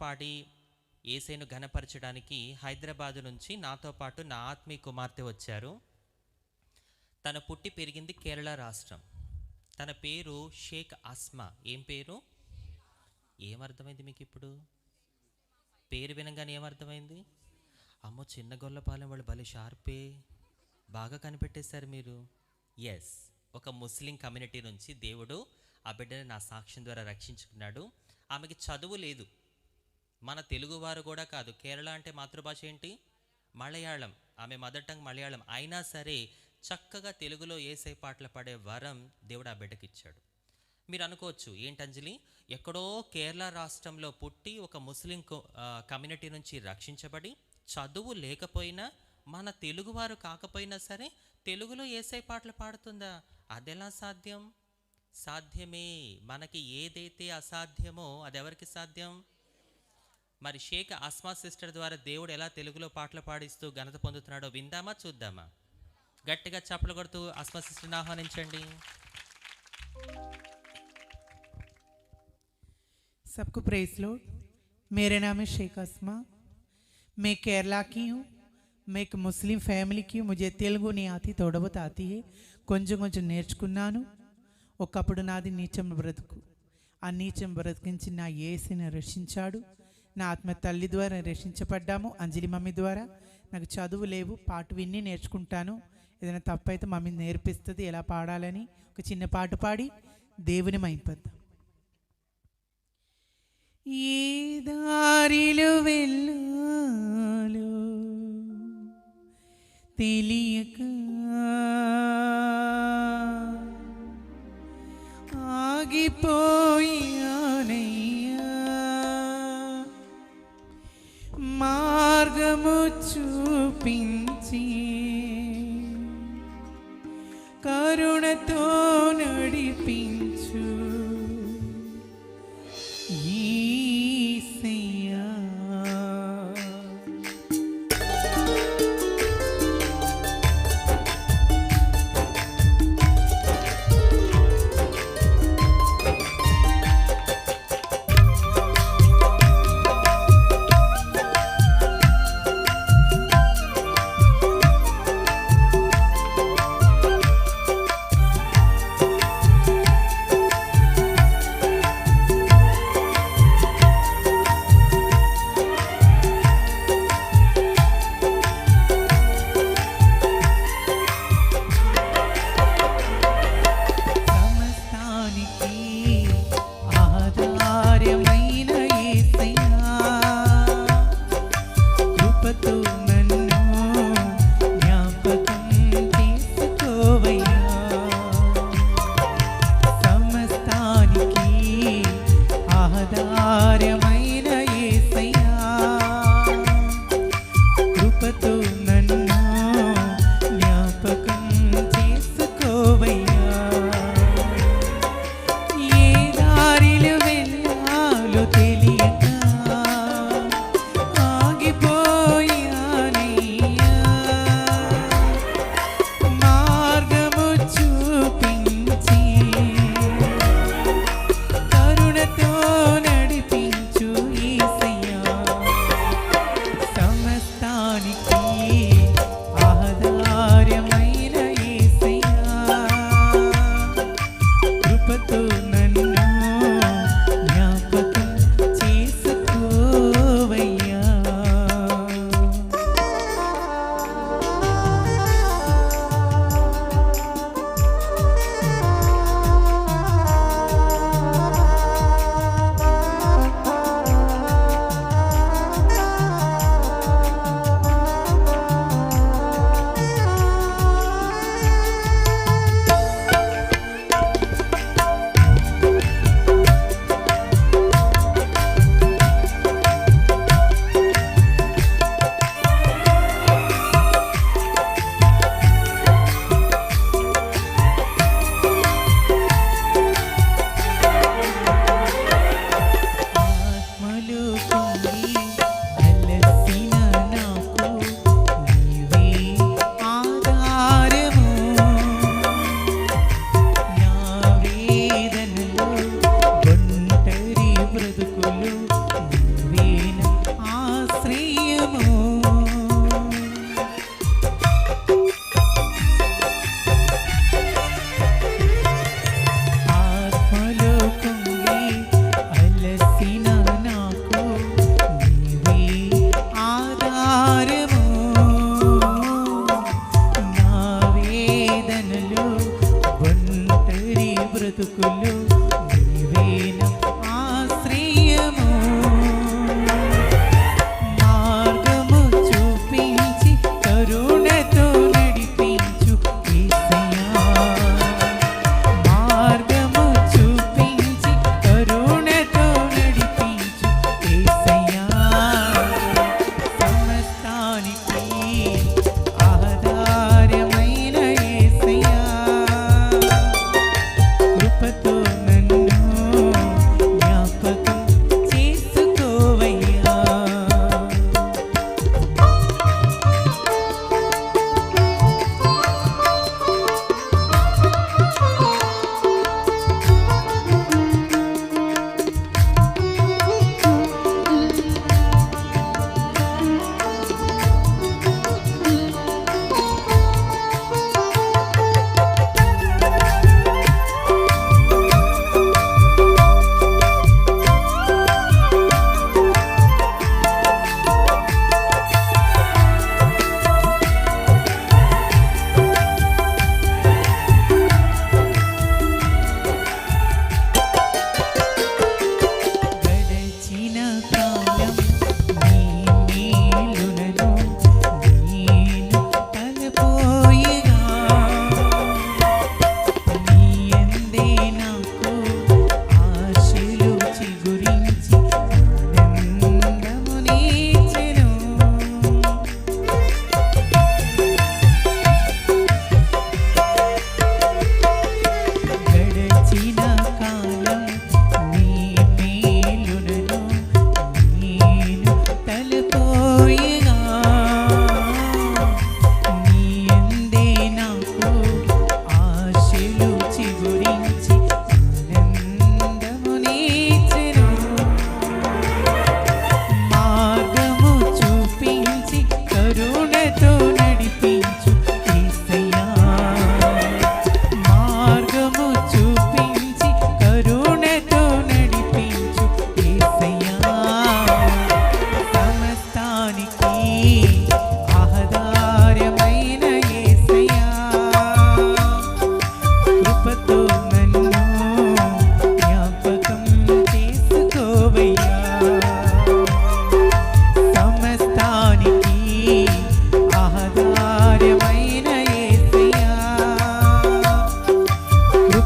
పాడి ఏసైను ఘనపరచడానికి హైదరాబాద్ నుంచి నాతో పాటు నా ఆత్మీయ కుమార్తె వచ్చారు. తన పుట్టి పెరిగింది కేరళ రాష్ట్రం. తన పేరు షేక్ అస్మా. ఏం పేరు? ఏమర్థమైంది మీకు ఇప్పుడు? పేరు వినగానే ఏమర్థమైంది అమ్మో చిన్న గొల్లపాలెం వాళ్ళు భలే షార్పే. బాగా కనిపెట్టేశారు మీరు. ఎస్ ఒక ముస్లిం కమ్యూనిటీ నుంచి దేవుడు ఆ బిడ్డని నా సాక్ష్యం ద్వారా రక్షించుకున్నాడు. ఆమెకి చదువు లేదు. మన తెలుగువారు కూడా కాదు. కేరళ అంటే మాతృభాష ఏంటి? మలయాళం. ఆమె మదర్ టంగ్ మలయాళం. అయినా సరే చక్కగా తెలుగులో ఏసై పాటలు పాడే వరం దేవుడు ఆ బిడ్డకిచ్చాడు. మీరు అనుకోవచ్చు ఏంటంజలి ఎక్కడో కేరళ రాష్ట్రంలో పుట్టి ఒక ముస్లిం కమ్యూనిటీ నుంచి రక్షించబడి చదువు లేకపోయినా మన తెలుగువారు కాకపోయినా సరే తెలుగులో ఏసై పాటలు పాడుతుందా? అదెలా సాధ్యం? సాధ్యమే. మనకి ఏదైతే అసాధ్యమో అది ఎవరికి సాధ్యం? మరి షేక్ అస్మా సిస్టర్ ద్వారా దేవుడు ఎలా తెలుగులో పాటలు పాడిస్తూ ఘనత పొందుతున్నాడో విందామా చూద్దామా గట్టిగా చప్పలు కొడుతూ అస్మా సిస్టర్ని ఆహ్వానించండి सबको प्रेस लोड मेरा नाम है शेख अस्मा मैं केरला की हूँ मैं एक मुस्लिम फैमिली की हूँ मुझे తెలుగు नहीं आती थोड़ा बहुत आती है కొంచెం కొంచెం నేర్చుకున్నాను ఒకప్పుడు నాది నీచం బ్రతుకు ఆ నీచం బ్రతికించి నా ఏసిని రక్షించాడు నా ఆత్మ తల్లి ద్వారా రక్షించబడ్డాము అంజలి మమ్మీ ద్వారా. నాకు చదువు లేవు పాట విన్ని నేర్చుకుంటాను. ఏదైనా తప్పైతే మమ్మీ నేర్పిస్తుంది ఎలా పాడాలని ఒక చిన్న పాట పాడి దేవుని మైపద్దాం ఏ దారిలో వెళ్ళాలో తెలియక ఆగిపోయానే మార్గము చూపించి కరుణతో నడిపించు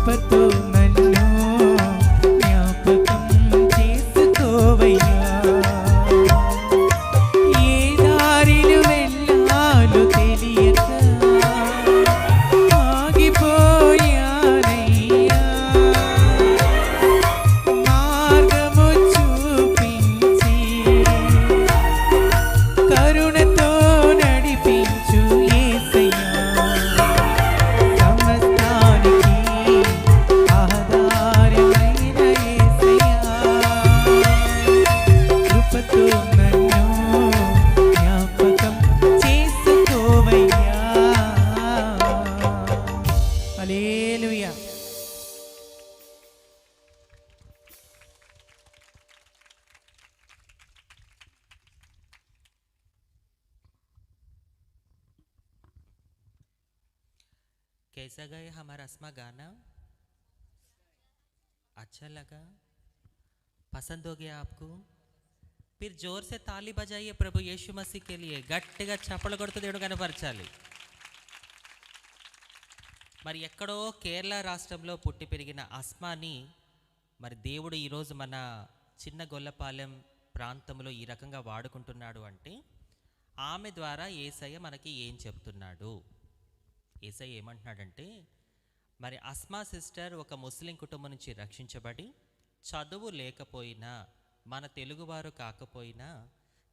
But though कैसा गया हमारा अस्मा गाना अच्छा लगा पसंद हो गया आपको फिर जोर से ताली बजाइए प्रभु यीशु मसीह के लिए గట్టిగా చప్పలు కొడుతూ దేవుడు కనపరచాలి మరి ఎక్కడో కేరళ రాష్ట్రంలో పుట్టి పెరిగిన అస్మాని మరి దేవుడు ఈరోజు మన చిన్న గొల్లపాలెం ప్రాంతంలో ఈ రకంగా వాడుకుంటున్నాడు అంటే ఆమె ద్వారా ఏసయ్య మనకి ఏం చెప్తున్నాడు ఏసై ఏమంటున్నాడంటే మరి అస్మా సిస్టర్ ఒక ముస్లిం కుటుంబం నుంచి రక్షించబడి చదువు లేకపోయినా మన తెలుగువారు కాకపోయినా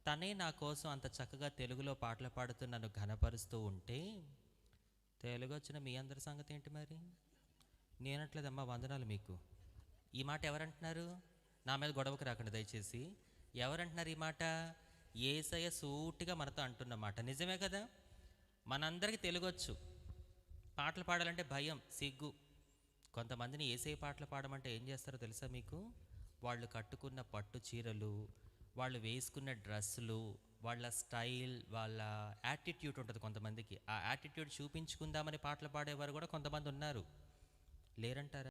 తనే నా కోసం అంత చక్కగా తెలుగులో పాటలు పాడుతూ నన్ను ఘనపరుస్తూ ఉంటే తెలుగు వచ్చిన మీ అందరి సంగతి ఏంటి మరి? నేనట్లేదమ్మా వందనాలు మీకు. ఈ మాట ఎవరంటున్నారు? నా మీద గొడవకు రాకండి దయచేసి. ఎవరంటున్నారు ఈ మాట? ఏసయ సూటిగా మనతో అంటున్నమాట నిజమే కదా? మనందరికీ తెలుగొచ్చు. పాటలు పాడాలంటే భయం సిగ్గు. కొంతమందిని ఏసే పాటలు పాడమంటే ఏం చేస్తారో తెలుసా మీకు? వాళ్ళు కట్టుకున్న పట్టు చీరలు వాళ్ళు వేసుకున్న డ్రెస్సులు వాళ్ళ స్టైల్ వాళ్ళ యాటిట్యూడ్ ఉంటుంది కొంతమందికి. ఆ యాటిట్యూడ్ చూపించుకుందామని పాటలు పాడేవారు కూడా కొంతమంది ఉన్నారు. లేరంటారా?